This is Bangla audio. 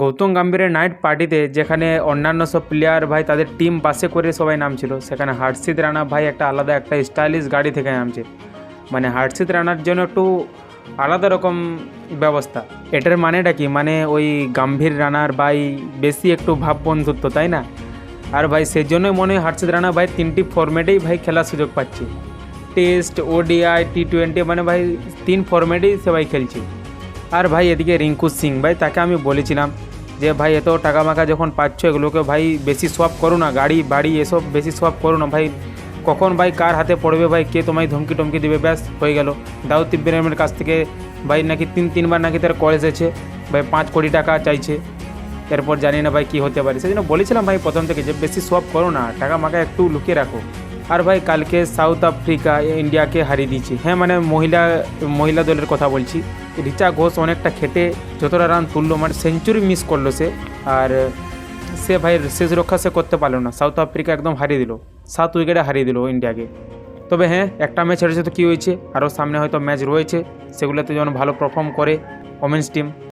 গৌতম গাম্ভীরের নাইট পার্টিতে যেখানে অন্যান্য সব প্লেয়ার ভাই তাদের টিম বাসে করে সবাই নামছিল, সেখানে হার্ষিত রানা ভাই একটা আলাদা একটা স্টাইলিশ গাড়ি থেকে নামছে। মানে হার্ষিত রানার জন্য একটু আলাদা রকম ব্যবস্থা। এটার মানেটা কি? মানে ওই গাম্ভীর রানার ভাই বেশি একটু ভাব বন্ধুত্ব, তাই না? আর ভাই সেই জন্যই মনে হয় হার্ষিত রানা ভাই তিনটি ফর্মেটেই ভাই খেলার সুযোগ পাচ্ছে। টেস্ট ওডিআই টি টোয়েন্টি মানে ভাই তিন ফর্মেটেই সে ভাই খেলছে। আর ভাই, এদিকে রিঙ্কু সিং, ভাই, তাকে আমি বলেছিলাম যে, ভাই, এত টাকা মাকা যখন পাচ্ছ, এগুলোকে ভাই বেশি সোয়াপ করো না, গাড়ি, বাড়ি, এসব বেশি সোয়াপ করো না, ভাই। কখন ভাই কার হাতে পড়বে ভাই, কে তোমায় ধমকি টমকি দেবে, ব্যাস, হয়ে গেল। দাউদ ইব্রাহিমের কাছ থেকে ভাই নাকি তিন, তিনবার নাকি তার কল এসেছে, ভাই, পাঁচ কোটি টাকা চাইছে। এরপর জানি না ভাই কী হতে পারে। সেই জন্য বলেছিলাম ভাই প্রথম থেকে যে, বেশি সোয়াপ করো না টাকা মাকা একটু লুকিয়ে রাখো। আর ভাই, কালকে সাউথ আফ্রিকা ইন্ডিয়াকে হারিয়ে দিয়েছে। হ্যাঁ মানে মহিলা মহিলা দলের কথা বলছি। রিচা ঘোষ অনেকটা খেটে যতটা রান তুললো মানে সেঞ্চুরি মিস করল সে। আর সে ভাই শেষ রক্ষা সে করতে পারল না। সাউথ আফ্রিকা একদম হারিয়ে দিল। সাত উইকেটে হারিয়ে দিল ইন্ডিয়াকে। তবে হ্যাঁ একটা ম্যাচ হেরেছে তো কী হয়েছে? আরও সামনে হয়তো ম্যাচ রয়েছে। সেগুলোতে যেন ভালো পারফর্ম করে ওমেন্স টিম